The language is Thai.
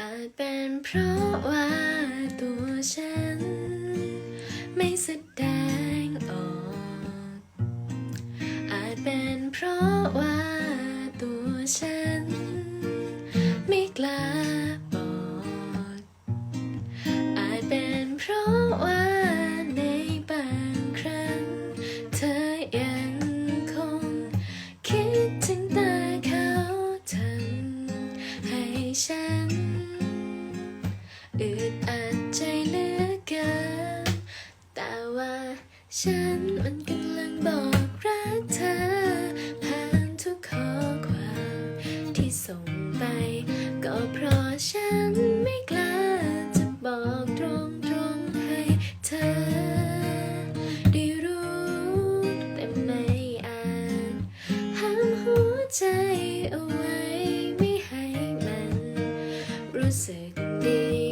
อาจเป็นเพราะว่าตัวฉัน ไม่แสดงออก อาจเป็นเพราะว่าตัวฉัน ไม่กล้าบอกอาจเป็นเพราะว่าในบางครั้ง เธอยังคง คิดถึงแต่เขาทำให้ฉัน อึดอัดใจเหลือเกินแต่ว่าฉันมันกำลังบอกรักเธอ ผ่านทุกข้อความที่ส่งไป ก็เพราะฉันไม่กล้าจะบอกตรงๆให้เธอ ได้รู้แต่ไม่อาจห้ามหัวใจเอาไว้ไม่ให้มัน รู้สึกดี